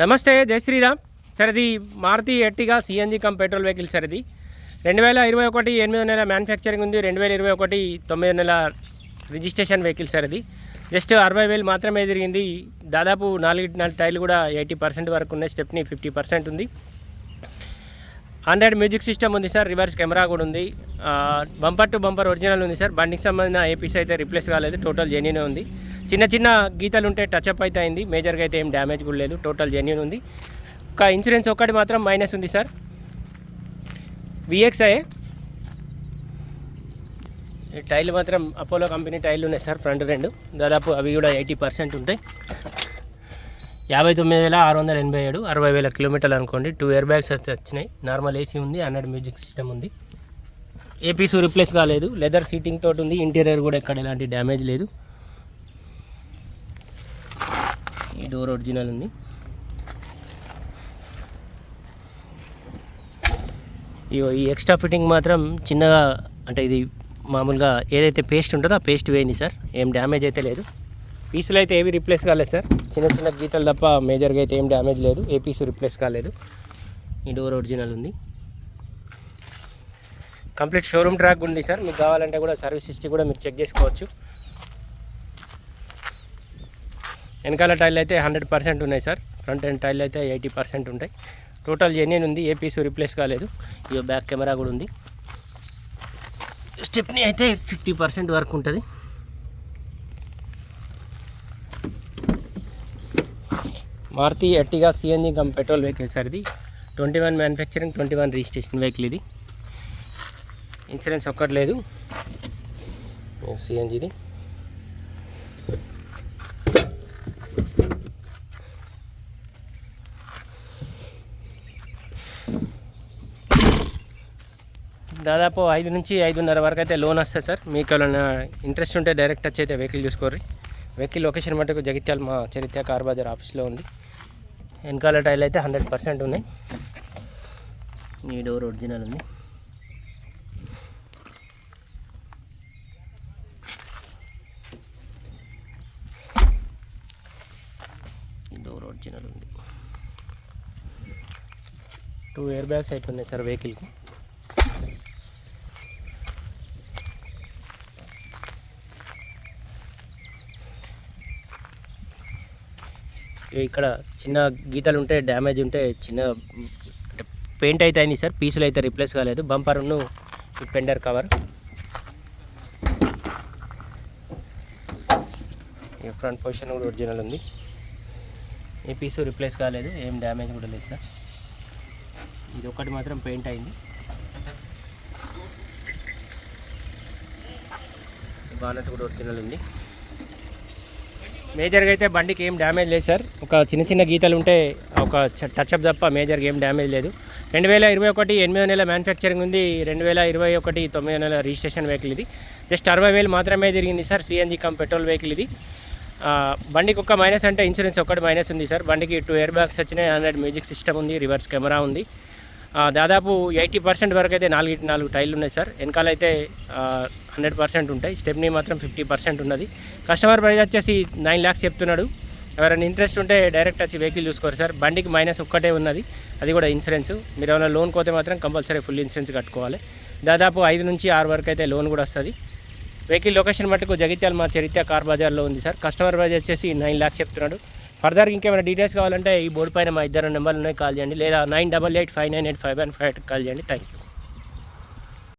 నమస్తే జై శ్రీరామ్. సార్ ఇది Maruti Ertiga CNG cum petrol vehicle sir ఇది రెండు వేల ఇరవై ఒకటి ఎనిమిదో నెల మ్యానుఫ్యాక్చరింగ్ ఉంది. రెండు వేల ఇరవై ఒకటి తొమ్మిదో నెల రిజిస్ట్రేషన్ వెహికల్ సార్ ఇది జస్ట్ అరవై వేలు మాత్రమే తిరిగింది. దాదాపు నాలుగు నాలుగు టైర్లు కూడా ఎయిటీ పర్సెంట్ వరకు ఉన్నాయి. స్టెప్ని ఫిఫ్టీ పర్సెంట్ ఉంది. హండ్రెడ్ మ్యూజిక్ సిస్టమ్ ఉంది సార్ రివర్స్ కెమెరా కూడా ఉంది. బంపర్ టు బంపర్ ఒరిజినల్ ఉంది సార్. బండికి సంబంధించిన ఏపీస్ అయితే రిప్లేస్ కాలేదు టోటల్ జెన్యున్ ఉంది. చిన్న చిన్న గీతలు ఉంటే టచ్అప్ అయితే అయింది మేజర్గా అయితే ఏం డ్యామేజ్ కూడా లేదు టోటల్ జెన్యున్ ఉంది. ఒక ఇన్సూరెన్స్ ఒక్కటి మాత్రం మైనస్ ఉంది సార్. విఎక్స్ఐ ఈ మాత్రం అపోలో కంపెనీ టైల్ ఉన్నాయి సార్ ఫ్రంట్ రెండు. దాదాపు అవి కూడా ఎయిటీ పర్సెంట్ ఉంటాయి. యాభై తొమ్మిది వేల ఆరు వందల ఎనభై ఏడు అరవై వేల కిలోమీటర్లు అనుకోండి. టూ ఇయర్ బ్యాగ్స్ అయితే వచ్చినాయి. నార్మల్ ఏసీ ఉంది హండ్రెడ్ మ్యూజిక్ సిస్టమ్ ఉంది. ఏపీసు రిప్లేస్ కాలేదు. లెదర్ సీటింగ్ తోటి ఉంది. ఇంటీరియర్ కూడా ఎక్కడ ఎలాంటి డ్యామేజ్ లేదు. ఈ డోర్ ఒరిజినల్ ఉంది. ఇగో ఈ ఎక్స్ట్రా ఫిట్టింగ్ మాత్రం చిన్నగా అంటే ఇది మామూలుగా ఏదైతే పేస్ట్ ఉంటుందో ఆ పేస్ట్ వేయండి సార్. ఏం డ్యామేజ్ అయితే లేదు. పీసులు అయితే ఏవి రిప్లేస్ కాలేదు సార్. చిన్న చిన్న గీతలు తప్ప మేజర్గా అయితే ఏం డ్యామేజ్ లేదు. ఏ పీసు రిప్లేస్ కాలేదు. ఈ డోర్ ఒరిజినల్ ఉంది. కంప్లీట్ షోరూమ్ ట్రాక్ ఉంది సార్. మీకు కావాలంటే కూడా సర్వీస్ హిస్టరీ కూడా మీరు చెక్ చేసుకోవచ్చు. వెనకాల టైల్ అయితే హండ్రెడ్ పర్సెంట్ ఉన్నాయి సార్. ఫ్రంట్ అండ్ టైల్ అయితే ఎయిటీ పర్సెంట్ ఉంటాయి. టోటల్ జెన్యున్ ఉంది. ఏ పీసు రిప్లేస్ కాలేదు. ఇక బ్యాక్ కెమెరా కూడా ఉంది. స్టెప్ని అయితే ఫిఫ్టీ పర్సెంట్ వరకు ఉంటుంది. Maruti Ertiga CNG cum petrol vehicle sir ఇది. Twenty one manufacturing twenty one registration vehicle ఇది. ఇన్సూరెన్స్ ఒక్కటి లేదు. సిఎన్జిది దాదాపు ఐదు నుంచి ఐదున్నర వరకు అయితే లోన్ వస్తుంది సార్. మీకు ఏమైనా ఇంట్రెస్ట్ ఉంటే డైరెక్ట్ వచ్చి అయితే వెహికల్ చూసుకోర్రి. వెహికల్ లొకేషన్ మటుకు జగిత్యాల మా చరిత్ర కార్ బజార్ ఆఫీస్లో ఉంది. వెనకాల టైల్ అయితే హండ్రెడ్ పర్సెంట్ ఉన్నాయి. ఈ డోర్ ఒరిజినల్ ఉంది. ఈ డోర్ ఒరిజినల్ ఉంది. టూ ఇయర్ బ్యాగ్స్ అయితే ఉన్నాయి సార్ వెహికల్కి. ఇక్కడ చిన్న గీతలు ఉంటే డ్యామేజ్ ఉంటే చిన్న అంటే పెయింట్ అయితే అయింది సార్ పీసులు అయితే రిప్లేస్ కాలేదు. బంపర్ను పెండర్ కవర్ ఫ్రంట్ పొజిషన్ కూడా ఒరిజినల్ ఉంది. ఏ పీసు రిప్లేస్ కాలేదు ఏం డ్యామేజ్ కూడా లేదు సార్. ఇది ఒకటి మాత్రం పెయింట్ అయింది. బానట్ కూడా ఒరిజినల్ ఉంది. మేజర్గా అయితే బండికి ఏం డ్యామేజ్ లేదు సార్. ఒక చిన్న చిన్న గీతలు ఉంటే ఒక టచ్అప్ తప్ప మేజర్గా ఏం డ్యామేజ్ లేదు. రెండు వేల ఇరవై ఒకటి ఎనిమిదో నెల మ్యానుఫ్యాక్చరింగ్ ఉంది. రెండు వేల ఇరవై ఒకటి తొమ్మిదో నెల రిజిస్ట్రేషన్ వెహికల్ ఇది. జస్ట్ అరవై వేలు మాత్రమే తిరిగింది sir CNG cum petrol vehicle ఇది. బండికి ఒక మైనస్ అంటే ఇన్సూరెన్స్ ఒకటి మైనస్ ఉంది సార్. బండికి టూ ఇయర్ బ్యాగ్స్ వచ్చినాయి హండ్రెడ్ మ్యూజిక్ సిస్టమ్ ఉంది రివర్స్ కెమెరా ఉంది. దాదాపు ఎయిటీ పర్సెంట్ వరకు అయితే నాలుగు నాలుగు టైర్లు ఉన్నాయి సార్. వెనకాల అయితే హండ్రెడ్ పర్సెంట్ ఉంటాయి. స్టెప్ని మాత్రం ఫిఫ్టీ పర్సెంట్ ఉన్నది. కస్టమర్ ప్రైస్ వచ్చేసి నైన్ ల్యాక్స్ చెప్తున్నాడు. ఎవరైనా ఇంట్రెస్ట్ ఉంటే డైరెక్ట్ వచ్చి వెహికల్ చూసుకోరు సార్. బండికి మైనస్ ఒక్కటే ఉన్నది. అది కూడా ఇన్సూరెన్స్. మీరు ఏమైనా లోన్ పోతే మాత్రం కంపల్సరీ ఫుల్ ఇన్సూరెన్స్ కట్టుకోవాలి. దాదాపు ఐదు నుంచి ఆరు వరకు అయితే లోన్ కూడా వస్తుంది. వెహికల్ లొకేషన్ మటుకు జగిత్యాల మా చరిత్ర కార్ బజార్లో ఉంది సార్. కస్టమర్ ప్రైస్ వచ్చేసి నైన్ ల్యాక్స్ చెప్తున్నాడు. ఫర్దర్ ఇంకేమైనా డీటెయిల్స్ కావాలంటే ఈ బోర్డు పైన మా ఇద్దరు నెంబర్లు ఉన్నాయి కాల్ చేయండి. లేదా nine double eight five nine eight five one five call చేయండి. Thank you